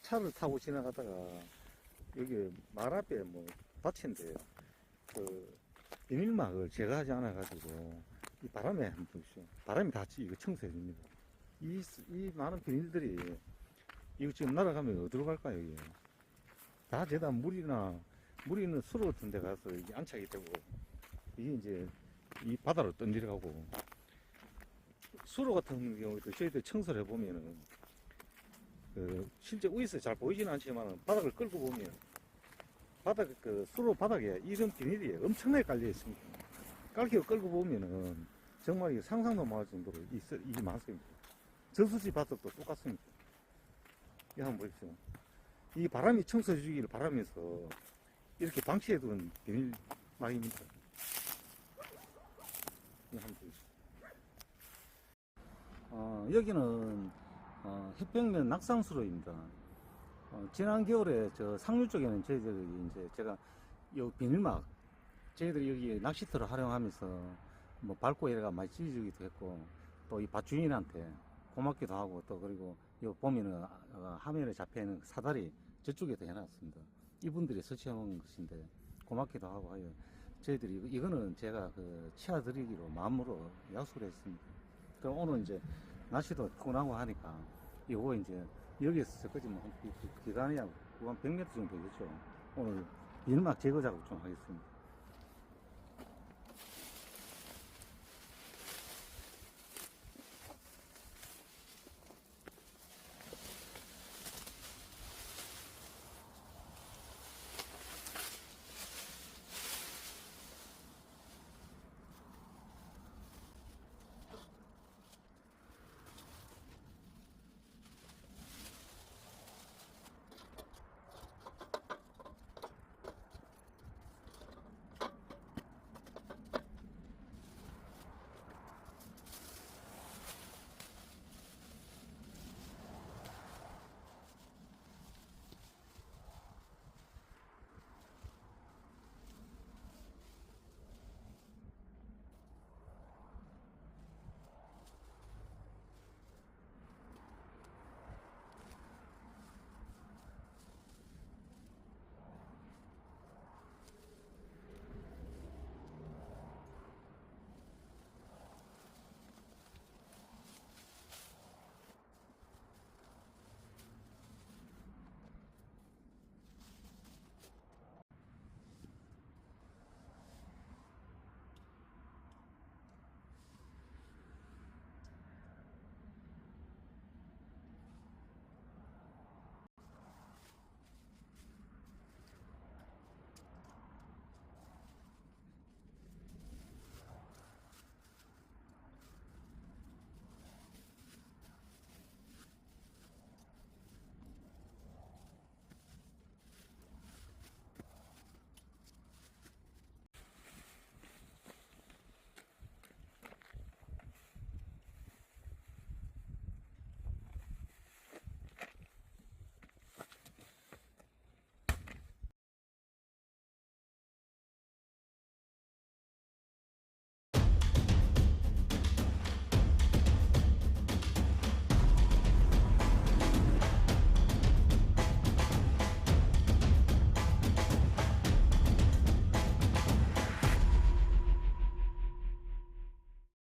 차를 타고 지나가다가 여기 말 앞에 뭐 밭인데요. 그 비닐막을 제거하지 않아가지고 이 바람에 한번 보십시오. 바람이 다 지- 이거 청소해줍니다. 이, 스- 이 많은 비닐들이 이거 지금 날아가면 어디로 갈까요, 이게? 다 죄다 물이나 물이 있는 수로 같은 데 가서 이게 안착이 되고 이게 이제 이 바다로 떠내려가고 수로 같은 경우에도 저희들 청소를 해보면은 그 실제 위에서 잘 보이지는 않지만 바닥을 끌고 보면 바닥 그 수로 바닥에 이런 비닐이 엄청나게 깔려 있습니다. 깔기로 끌고 보면은 정말 상상도 못할 정도로 있, 이게 많습니다. 저수지 바닥도 똑같습니다. 이거 한번 보십시오. 이 바람이 청소해 주기를 바라면서 이렇게 방치해둔 비닐막입니다. 이거 한번 보십시오. 어, 여기는 어, 햇병면 낙상수로입니다. 어, 지난 겨울에 저 상류 쪽에는 저희들이 이제 제가 요 비닐막 저희들이 여기 낚시터를 활용하면서 뭐 밟고 이래가 많이 찢어주기도 했고 또 이 밭주인한테 고맙기도 하고 또 그리고 요 보면은 어, 화면에 잡혀 있는 사다리 저쪽에도 해놨습니다. 이분들이 설치해 놓은 것인데 고맙기도 하고 하여 저희들이 이거- 이거는 제가 그 치아드리기로 마음으로 약속을 했습니다. 그럼 오늘 이제 날씨도 피곤하고 하니까 이거 이제 여기에서 저까지 뭐 기- 기간이 한 100m 정도 되겠죠. 오늘 일막 제거 작업 좀 하겠습니다.